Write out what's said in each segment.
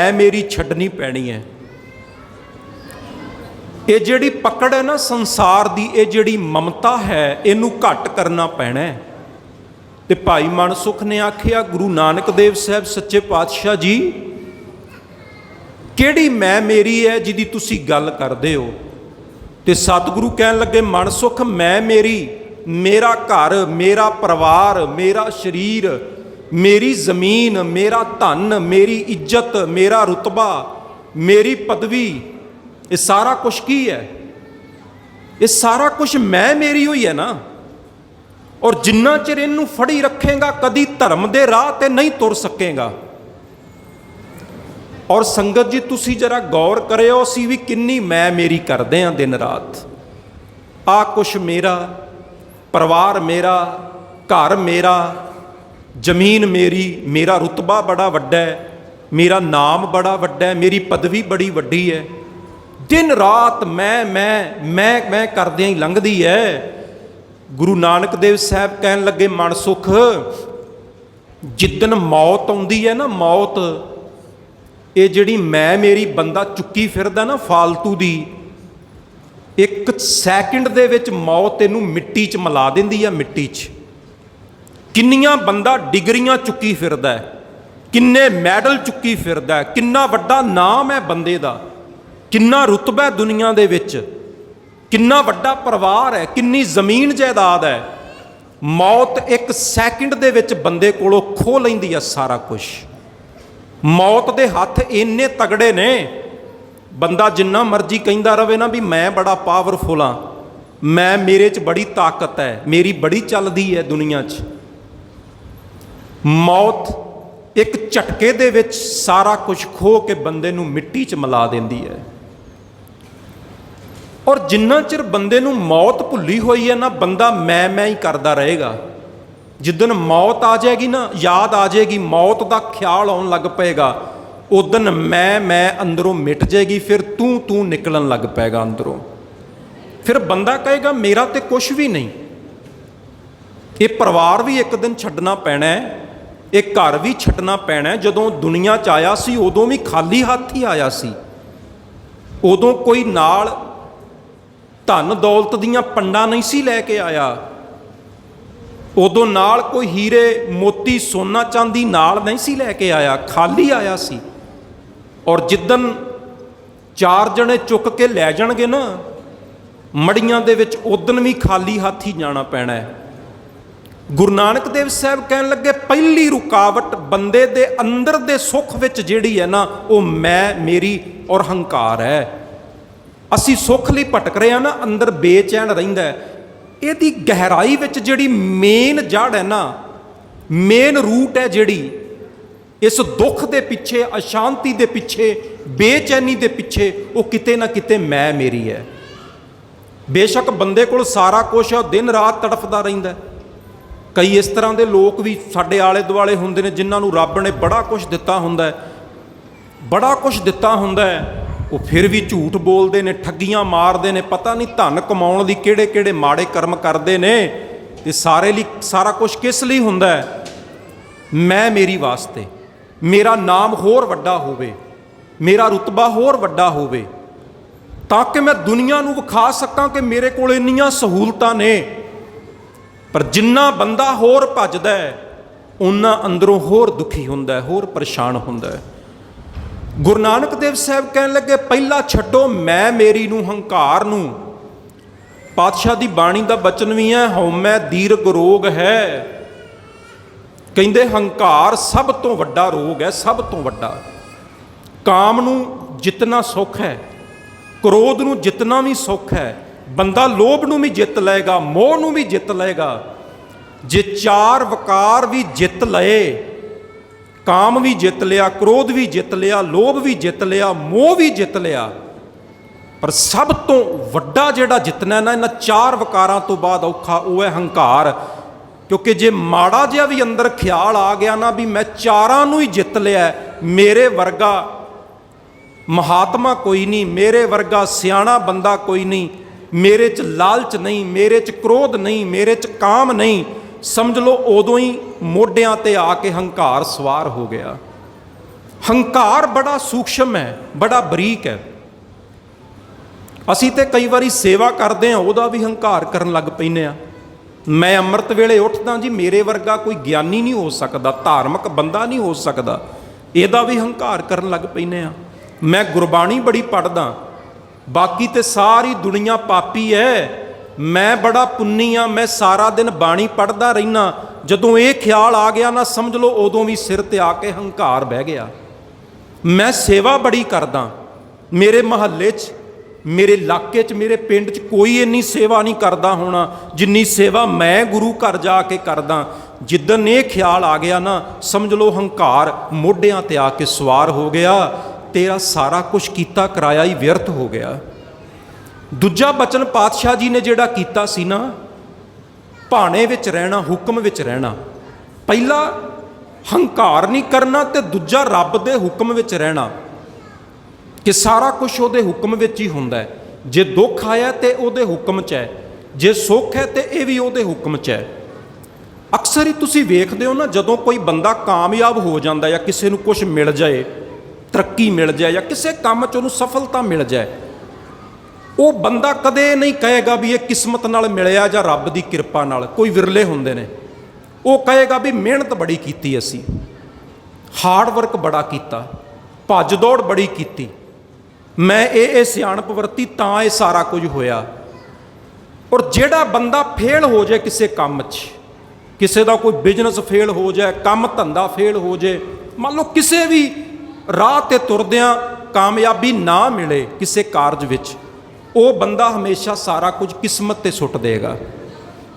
ਐ ਮੇਰੀ ਛੱਡਣੀ ਪੈਣੀ ਹੈ ਇਹ ਜਿਹੜੀ ਪਕੜ ਹੈ ਨਾ ਸੰਸਾਰ ਦੀ, ਇਹ ਜਿਹੜੀ ਮਮਤਾ ਹੈ, ਇਹਨੂੰ ਘਟ ਕਰਨਾ ਪੈਣਾ ਹੈ ਤੇ ਭਾਈ ਮਨਸੁਖ ਨੇ ਆਖਿਆ, ਗੁਰੂ ਨਾਨਕ ਦੇਵ ਸਾਹਿਬ ਸੱਚੇ ਪਾਤਸ਼ਾਹ ਜੀ, ਕਿਹੜੀ ਮੈਂ ਮੇਰੀ ਹੈ ਜਿਹਦੀ ਤੁਸੀਂ ਗੱਲ ਕਰਦੇ ਹੋ? ਤੇ ਸਤਿਗੁਰੂ ਕਹਿਣ ਲੱਗੇ, ਮਨਸੁਖ, ਮੈਂ ਮੇਰੀ, ਮੇਰਾ ਘਰ, ਮੇਰਾ ਪਰਿਵਾਰ, ਮੇਰਾ ਸਰੀਰ ਮੇਰੀ ਜ਼ਮੀਨ, ਮੇਰਾ ਧਨ, ਮੇਰੀ ਇੱਜ਼ਤ, ਮੇਰਾ ਰੁਤਬਾ, ਮੇਰੀ ਪਦਵੀ, ਇਹ ਸਾਰਾ ਕੁਝ ਕੀ ਹੈ? ਇਹ ਸਾਰਾ ਕੁਝ ਮੈਂ ਮੇਰੀ ਹੋਈ ਹੈ ਨਾ? ਔਰ ਜਿੰਨਾ ਚਿਰ ਇਹਨੂੰ ਫੜੀ ਰੱਖੇਗਾ, ਕਦੀ ਧਰਮ ਦੇ ਰਾਹ ਤੇ ਨਹੀਂ ਤੁਰ ਸਕੇਗਾ। ਔਰ ਸੰਗਤ ਜੀ, ਤੁਸੀਂ ਜਰਾ ਗੌਰ ਕਰਿਓ, ਅਸੀਂ ਵੀ ਕਿੰਨੀ ਮੈਂ ਮੇਰੀ ਕਰਦੇ ਆਂ ਦਿਨ ਰਾਤ। ਆ ਕੁਛ ਮੇਰਾ, ਪਰਿਵਾਰ ਮੇਰਾ, ਘਰ ਮੇਰਾ ਜ਼ਮੀਨ ਮੇਰੀ, ਮੇਰਾ ਰੁਤਬਾ ਬੜਾ ਵੱਡਾ ਹੈ, ਮੇਰਾ ਨਾਮ ਬੜਾ ਵੱਡਾ ਹੈ, ਮੇਰੀ ਪਦਵੀ ਬੜੀ ਵੱਡੀ ਹੈ। ਦਿਨ ਰਾਤ ਮੈਂ ਮੈਂ ਮੈਂ ਮੈਂ ਕਰਦਿਆਂ ਹੀ ਲੰਘਦੀ ਹੈ ਗੁਰੂ ਨਾਨਕ ਦੇਵ ਸਾਹਿਬ ਕਹਿਣ ਲੱਗੇ, ਮਨ ਮਨਸੁਖ ਜਿੱਦਨ ਮੌਤ ਆਉਂਦੀ ਹੈ ਨਾ ਮੌਤ, ਇਹ ਜਿਹੜੀ ਮੈਂ ਮੇਰੀ ਬੰਦਾ ਚੁੱਕੀ ਫਿਰਦਾ ਨਾ ਫਾਲਤੂ ਦੀ, ਇੱਕ ਸੈਕਿੰਡ ਦੇ ਵਿੱਚ ਮੌਤ ਇਹਨੂੰ ਮਿੱਟੀ 'ਚ ਮਿਲਾ ਦਿੰਦੀ ਆ, ਮਿੱਟੀ 'ਚ। ਕਿੰਨੀਆਂ ਬੰਦਾ ਡਿਗਰੀਆਂ ਚੁੱਕੀ ਫਿਰਦਾ ਹੈ? ਕਿੰਨੇ ਮੈਡਲ ਚੁੱਕੀ ਫਿਰਦਾ ਹੈ? ਕਿੰਨਾ ਵੱਡਾ ਨਾਮ ਹੈ ਬੰਦੇ ਦਾ? ਕਿੰਨਾ ਰੁਤਬਾ ਹੈ ਦੁਨੀਆ ਦੇ ਵਿੱਚ? ਕਿੰਨਾ ਵੱਡਾ ਪਰਿਵਾਰ ਹੈ? ਕਿੰਨੀ ਜ਼ਮੀਨ ਜਾਇਦਾਦ ਹੈ? ਮੌਤ ਇੱਕ ਸੈਕਿੰਡ ਦੇ ਵਿੱਚ ਬੰਦੇ ਕੋਲੋਂ ਖੋ ਲੈਂਦੀ ਹੈ ਸਾਰਾ ਕੁਝ ਮੌਤ ਦੇ ਹੱਥ ਇੰਨੇ ਤਗੜੇ ਨੇ। ਬੰਦਾ ਜਿੰਨਾ ਮਰਜ਼ੀ ਕਹਿੰਦਾ ਰਵੇ ਨਾ ਵੀ ਮੈਂ ਬੜਾ ਪਾਵਰਫੁਲ ਆ ਮੈਂ ਮੇਰੇ 'ਚ ਬੜੀ ਤਾਕਤ ਹੈ। ਮੇਰੀ ਬੜੀ ਚੱਲਦੀ ਹੈ ਦੁਨੀਆ 'ਚ। ਮੌਤ ਇੱਕ ਝਟਕੇ ਦੇ ਵਿੱਚ ਸਾਰਾ ਕੁਝ ਖੋ ਕੇ ਬੰਦੇ ਨੂੰ ਮਿੱਟੀ 'ਚ ਮਿਲਾ ਦਿੰਦੀ ਹੈ। ਔਰ ਜਿੰਨਾ ਚਿਰ ਬੰਦੇ ਨੂੰ ਮੌਤ ਭੁੱਲੀ ਹੋਈ ਹੈ ਨਾ, ਬੰਦਾ ਮੈਂ ਮੈਂ ਹੀ ਕਰਦਾ ਰਹੇਗਾ। ਜਿੱਦਨ ਮੌਤ ਆ ਜਾਏਗੀ ਨਾ, ਯਾਦ ਆ ਜਾਏਗੀ, ਮੌਤ ਦਾ ਖਿਆਲ ਆਉਣ ਲੱਗ ਪਏਗਾ। ਉਦਨ ਮੈਂ ਮੈਂ ਅੰਦਰੋਂ ਮਿਟ ਜਾਏਗੀ, ਫਿਰ ਤੂੰ ਤੂੰ ਨਿਕਲਣ ਲੱਗ ਪਏਗਾ ਅੰਦਰੋਂ। ਫਿਰ ਬੰਦਾ ਕਹੇਗਾ, ਮੇਰਾ ਤੇ ਕੁਝ ਵੀ ਨਹੀਂ। ਇਹ ਪਰਿਵਾਰ ਵੀ ਇੱਕ ਦਿਨ ਛੱਡਣਾ ਪੈਣਾ ਹੈ। ਇਹ ਘਰ ਵੀ ਛੱਡਣਾ ਪੈਣਾ ਜਦੋਂ ਦੁਨੀਆ 'ਚ ਆਇਆ ਸੀ, ਉਦੋਂ ਵੀ ਖਾਲੀ ਹੱਥ ਹੀ ਆਇਆ ਸੀ। ਉਦੋਂ ਕੋਈ ਨਾਲ ਧਨ ਦੌਲਤ ਦੀਆਂ ਪੰਡਾਂ ਨਹੀਂ ਸੀ ਲੈ ਕੇ ਆਇਆ। ਉਦੋਂ ਨਾਲ ਕੋਈ ਹੀਰੇ, ਮੋਤੀ, ਸੋਨਾ, ਚਾਂਦੀ ਨਾਲ ਨਹੀਂ ਸੀ ਲੈ ਕੇ ਆਇਆ। ਖਾਲੀ ਆਇਆ ਸੀ। ਔਰ ਜਿੱਦਨ ਚਾਰ ਜਣੇ ਚੁੱਕ ਕੇ ਲੈ ਜਾਣਗੇ ਨਾ, ਮੜੀਆਂ ਦੇ ਵਿੱਚ ਉਦਨ ਵੀ ਖਾਲੀ ਹੱਥ ਹੀ ਜਾਣਾ ਪੈਣਾ ਹੈ। ਗੁਰੂ ਨਾਨਕ ਦੇਵ ਸਾਹਿਬ ਕਹਿਣ ਲੱਗੇ, ਪਹਿਲੀ ਰੁਕਾਵਟ ਬੰਦੇ ਦੇ ਅੰਦਰ ਦੇ ਸੁੱਖ ਵਿੱਚ ਜਿਹੜੀ ਹੈ ਨਾ, ਉਹ ਮੈਂ, ਮੇਰੀ ਔਰ ਹੰਕਾਰ ਹੈ। ਅਸੀਂ ਸੁੱਖ ਲਈ ਭਟਕ ਰਹੇ ਹਾਂ ਨਾ, ਅੰਦਰ ਬੇਚੈਨ ਰਹਿੰਦਾ ਹੈ। ਇਹਦੀ ਗਹਿਰਾਈ ਵਿੱਚ ਜਿਹੜੀ ਮੇਨ ਜੜ ਹੈ ਨਾ, ਮੇਨ ਰੂਟ ਹੈ ਜਿਹੜੀ, ਇਸ ਦੁੱਖ ਦੇ ਪਿੱਛੇ, ਅਸ਼ਾਂਤੀ ਦੇ ਪਿੱਛੇ, ਬੇਚੈਨੀ ਦੇ ਪਿੱਛੇ, ਉਹ ਕਿਤੇ ਨਾ ਕਿਤੇ ਮੈਂ, ਮੇਰੀ ਹੈ। ਬੇਸ਼ੱਕ ਬੰਦੇ ਕੋਲ ਸਾਰਾ ਕੁਝ ਹੈ ਦਿਨ ਰਾਤ ਤੜਫਦਾ ਰਹਿੰਦਾ ਹੈ। ਕਈ ਇਸ ਤਰ੍ਹਾਂ ਦੇ ਲੋਕ ਵੀ ਸਾਡੇ ਆਲੇ ਦੁਆਲੇ ਹੁੰਦੇ ਨੇ ਜਿਨ੍ਹਾਂ ਨੂੰ ਰੱਬ ਨੇ ਬੜਾ ਕੁਝ ਦਿੱਤਾ ਹੁੰਦਾ ਹੈ। ਬੜਾ ਕੁਝ ਦਿੱਤਾ ਹੁੰਦਾ ਹੈ। ਉਹ ਫਿਰ ਵੀ ਝੂਠ ਬੋਲਦੇ ਨੇ, ਠੱਗੀਆਂ ਮਾਰਦੇ ਨੇ, ਪਤਾ ਨਹੀਂ ਧਨ ਕਮਾਉਣ ਲਈ ਕਿਹੜੇ ਕਿਹੜੇ ਮਾੜੇ ਕਰਮ ਕਰਦੇ ਨੇ। ਤੇ ਸਾਰੇ ਲਈ ਸਾਰਾ ਕੁਝ ਕਿਸ ਲਈ ਹੁੰਦਾ ਹੈ? ਮੈਂ ਮੇਰੀ ਵਾਸਤੇ। ਮੇਰਾ ਨਾਮ ਹੋਰ ਵੱਡਾ ਹੋਵੇ। ਮੇਰਾ ਰੁਤਬਾ ਹੋਰ ਵੱਡਾ ਹੋਵੇ। ਤਾਂ ਕਿ ਮੈਂ ਦੁਨੀਆ ਨੂੰ ਵਿਖਾ ਸਕਾਂ ਕਿ ਮੇਰੇ ਕੋਲ ਇੰਨੀਆਂ ਸਹੂਲਤਾਂ ਨੇ। ਪਰ ਜਿੰਨਾ ਬੰਦਾ ਹੋਰ ਭੱਜਦਾ ਹੈ ਉਹਨਾਂ ਅੰਦਰੋਂ ਹੋਰ ਦੁਖੀ ਹੁੰਦਾ ਹੈ, ਹੋਰ ਪਰੇਸ਼ਾਨ ਹੁੰਦਾ ਹੈ। ਗੁਰੂ ਨਾਨਕ ਦੇਵ ਸਾਹਿਬ ਕਹਿਣ ਲੱਗੇ, ਪਹਿਲਾਂ ਛੱਡੋ, ਮੈਂ ਮੇਰੀ ਨੂੰ ਹੰਕਾਰ ਨੂੰ। ਪਾਤਸ਼ਾਹ ਦੀ ਬਾਣੀ ਦਾ ਬਚਨ ਵੀ ਹੈ ਹਉਮੈ ਦੀਰਗ ਰੋਗ ਹੈ। ਕਹਿੰਦੇ, ਹੰਕਾਰ ਸਭ ਤੋਂ ਵੱਡਾ ਰੋਗ ਹੈ, ਸਭ ਤੋਂ ਵੱਡਾ। ਕਾਮ ਨੂੰ ਜਿਤਨਾ ਸੁੱਖ ਹੈ, ਕ੍ਰੋਧ ਨੂੰ ਜਿਤਨਾ ਵੀ ਸੁੱਖ ਹੈ ਬੰਦਾ ਲੋਭ ਨੂੰ ਵੀ ਜਿੱਤ ਲਏਗਾ, ਮੋਹ ਨੂੰ ਵੀ ਜਿੱਤ ਲਏਗਾ। ਜੇ ਚਾਰ ਵਕਾਰ ਵੀ ਜਿੱਤ ਲਏ, ਕਾਮ ਵੀ ਜਿੱਤ ਲਿਆ, ਕ੍ਰੋਧ ਵੀ ਜਿੱਤ ਲਿਆ, ਲੋਭ ਵੀ ਜਿੱਤ ਲਿਆ, ਮੋਹ ਵੀ ਜਿੱਤ ਲਿਆ, ਪਰ ਸਭ ਤੋਂ ਵੱਡਾ ਜਿਹੜਾ ਜਿੱਤਣਾ ਨਾ, ਇਹਨਾਂ ਚਾਰ ਵਕਾਰਾਂ ਤੋਂ ਬਾਅਦ ਔਖਾ ਉਹ ਹੈ ਹੰਕਾਰ। ਕਿਉਂਕਿ ਜੇ ਮਾੜਾ ਜਿਹਾ ਵੀ ਅੰਦਰ ਖਿਆਲ ਆ ਗਿਆ ਨਾ ਵੀ ਮੈਂ ਚਾਰਾਂ ਨੂੰ ਹੀ ਜਿੱਤ ਲਿਆ, ਮੇਰੇ ਵਰਗਾ ਮਹਾਤਮਾ ਕੋਈ ਨਹੀਂ, ਮੇਰੇ ਵਰਗਾ ਸਿਆਣਾ ਬੰਦਾ ਕੋਈ ਨਹੀਂ ਮੇਰੇ 'ਚ ਲਾਲਚ ਨਹੀਂ, ਮੇਰੇ 'ਚ ਕ੍ਰੋਧ ਨਹੀਂ, ਮੇਰੇ 'ਚ ਕਾਮ ਨਹੀਂ। ਸਮਝ ਲਓ, ਉਦੋਂ ਹੀ ਮੋਢਿਆਂ ਤੇ ਆ ਕੇ ਹੰਕਾਰ ਸਵਾਰ ਹੋ ਗਿਆ। ਹੰਕਾਰ ਬੜਾ ਸੂਖਸ਼ਮ ਹੈ, ਬੜਾ ਬਰੀਕ ਹੈ। ਅਸੀਂ ਤੇ ਕਈ ਵਾਰੀ ਸੇਵਾ ਕਰਦੇ ਆ ਉਹਦਾ ਵੀ ਹੰਕਾਰ ਕਰਨ ਲੱਗ ਪੈਨੇ ਆ ਮੈਂ ਅੰਮ੍ਰਿਤ ਵੇਲੇ ਉੱਠਦਾ ਜੀ, ਮੇਰੇ ਵਰਗਾ ਕੋਈ ਗਿਆਨੀ ਨਹੀਂ ਹੋ ਸਕਦਾ, ਧਾਰਮਿਕ ਬੰਦਾ ਨਹੀਂ ਹੋ ਸਕਦਾ। ਇਹਦਾ ਵੀ ਹੰਕਾਰ ਕਰਨ ਲੱਗ ਪੈਨੇ ਆ ਮੈਂ ਗੁਰਬਾਣੀ ਬੜੀ ਪੜਦਾ ਬਾਕੀ ਤੇ ਸਾਰੀ ਦੁਨੀਆ ਪਾਪੀ ਐ। ਮੈਂ ਬੜਾ ਪੁੰਨੀ ਆ, ਮੈਂ ਸਾਰਾ ਦਿਨ ਬਾਣੀ ਪੜਦਾ ਰਹਿਣਾ ਜਦੋਂ ਇਹ ਖਿਆਲ ਆ ਗਿਆ ਨਾ ਸਮਝ ਲਓ, ਉਦੋਂ ਵੀ ਸਿਰ ਤੇ ਆ ਕੇ ਹੰਕਾਰ ਬਹਿ ਗਿਆ। ਮੈਂ ਸੇਵਾ ਬੜੀ ਕਰਦਾ। ਮੇਰੇ ਮਹੱਲੇ 'ਚ, ਮੇਰੇ ਇਲਾਕੇ 'ਚ, ਮੇਰੇ ਪਿੰਡ 'ਚ ਕੋਈ ਇੰਨੀ ਸੇਵਾ ਨਹੀਂ ਕਰਦਾ ਹੋਣਾ, ਜਿੰਨੀ ਸੇਵਾ ਮੈਂ ਗੁਰੂ ਘਰ ਜਾ ਕੇ ਕਰਦਾ। ਜਿੱਦਨ ਇਹ ਖਿਆਲ ਆ ਗਿਆ ਨਾ, ਸਮਝ ਲਓ ਹੰਕਾਰ ਮੋਢਿਆਂ ਤੇ ਆ ਕੇ ਸਵਾਰ ਹੋ ਗਿਆ। ਤੇਰਾ ਸਾਰਾ ਕੁਝ ਕੀਤਾ, ਕਰਾਇਆ ਹੀ ਵਿਅਰਥ ਹੋ ਗਿਆ। ਦੂਜਾ ਬਚਨ ਪਾਤਸ਼ਾਹ ਜੀ ਨੇ ਜਿਹੜਾ ਕੀਤਾ ਸੀ ਨਾ, ਭਾਣੇ ਵਿੱਚ ਰਹਿਣਾ, ਹੁਕਮ ਵਿੱਚ ਰਹਿਣਾ। ਪਹਿਲਾ ਹੰਕਾਰ ਨਹੀਂ ਕਰਨਾ ਤੇ ਦੂਜਾ ਰੱਬ ਦੇ ਹੁਕਮ ਵਿੱਚ ਰਹਿਣਾ। ਕਿ ਸਾਰਾ ਕੁਝ ਉਹਦੇ ਹੁਕਮ ਵਿੱਚ ਹੀ ਹੁੰਦਾ ਹੈ। ਜੇ ਦੁੱਖ ਆਇਆ ਤੇ ਉਹਦੇ ਹੁਕਮ 'ਚ ਹੈ। ਜੇ ਸੁੱਖ ਹੈ ਤੇ ਇਹ ਵੀ ਉਹਦੇ ਹੁਕਮ 'ਚ ਹੈ। ਅਕਸਰ ਹੀ ਤੁਸੀਂ ਵੇਖਦੇ ਹੋ ਨਾ, ਜਦੋਂ ਕੋਈ ਬੰਦਾ ਕਾਮਯਾਬ ਹੋ ਜਾਂਦਾ ਜਾਂ ਕਿਸੇ ਨੂੰ ਕੁਝ ਮਿਲ ਜਾਏ ਤਰੱਕੀ ਮਿਲ ਜਾਏ ਜਾਂ ਕਿਸੇ ਕੰਮ 'ਚ ਉਹਨੂੰ ਸਫਲਤਾ ਮਿਲ ਜਾਏ, ਉਹ ਬੰਦਾ ਕਦੇ ਨਹੀਂ ਕਹੇਗਾ ਵੀ ਇਹ ਕਿਸਮਤ ਨਾਲ ਮਿਲਿਆ ਜਾਂ ਰੱਬ ਦੀ ਕਿਰਪਾ ਨਾਲ। ਕੋਈ ਵਿਰਲੇ ਹੁੰਦੇ ਨੇ। ਉਹ ਕਹੇਗਾ ਵੀ ਮਿਹਨਤ ਬੜੀ ਕੀਤੀ ਅਸੀਂ ਹਾਰਡ ਵਰਕ ਬੜਾ ਕੀਤਾ, ਭੱਜ ਦੌੜ ਬੜੀ ਕੀਤੀ। ਮੈਂ ਇਹ ਇਹ ਸਿਆਣਪ ਵਰਤੀ ਤਾਂ ਇਹ ਸਾਰਾ ਕੁਝ ਹੋਇਆ। ਔਰ ਜਿਹੜਾ ਬੰਦਾ ਫੇਲ ਹੋ ਜਾਏ ਕਿਸੇ ਕੰਮ 'ਚ, ਕਿਸੇ ਦਾ ਕੋਈ ਬਿਜ਼ਨਸ ਫੇਲ ਹੋ ਜਾਏ, ਕੰਮ ਧੰਦਾ ਫੇਲ ਹੋ ਜਾਏ, ਮੰਨ ਲਓ ਕਿਸੇ ਵੀ ਰਾਹ ਤੇ ਤੁਰਦਿਆਂ ਕਾਮਯਾਬੀ ਨਾ ਮਿਲੇ ਕਿਸੇ ਕਾਰਜ ਵਿੱਚ, ਉਹ ਬੰਦਾ ਹਮੇਸ਼ਾ ਸਾਰਾ ਕੁਝ ਕਿਸਮਤ ਤੇ ਸੁੱਟ ਦੇਗਾ।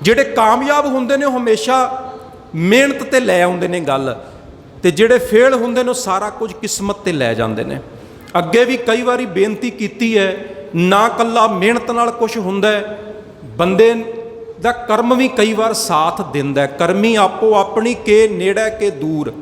ਜਿਹੜੇ ਕਾਮਯਾਬ ਹੁੰਦੇ ਨੇ ਉਹ ਹਮੇਸ਼ਾ ਮਿਹਨਤ ਤੇ ਲੈ ਆਉਂਦੇ ਨੇ ਗੱਲ, ਤੇ ਜਿਹੜੇ ਫੇਲ ਹੁੰਦੇ ਨੇ ਉਹ ਸਾਰਾ ਕੁਝ ਕਿਸਮਤ ਤੇ ਲੈ ਜਾਂਦੇ ਨੇ। ਅੱਗੇ ਵੀ ਕਈ ਵਾਰੀ ਬੇਨਤੀ ਕੀਤੀ ਹੈ, ਨਾ ਕੱਲਾ ਮਿਹਨਤ ਨਾਲ ਕੁਝ ਹੁੰਦਾ ਬੰਦੇ ਦਾ ਕਰਮ ਵੀ ਕਈ ਵਾਰ ਸਾਥ ਦਿੰਦਾ ਕਰਮੀ ਆਪੋ ਆਪਣੀ ਕੇ ਨੇੜੇ ਕੇ ਦੂਰ।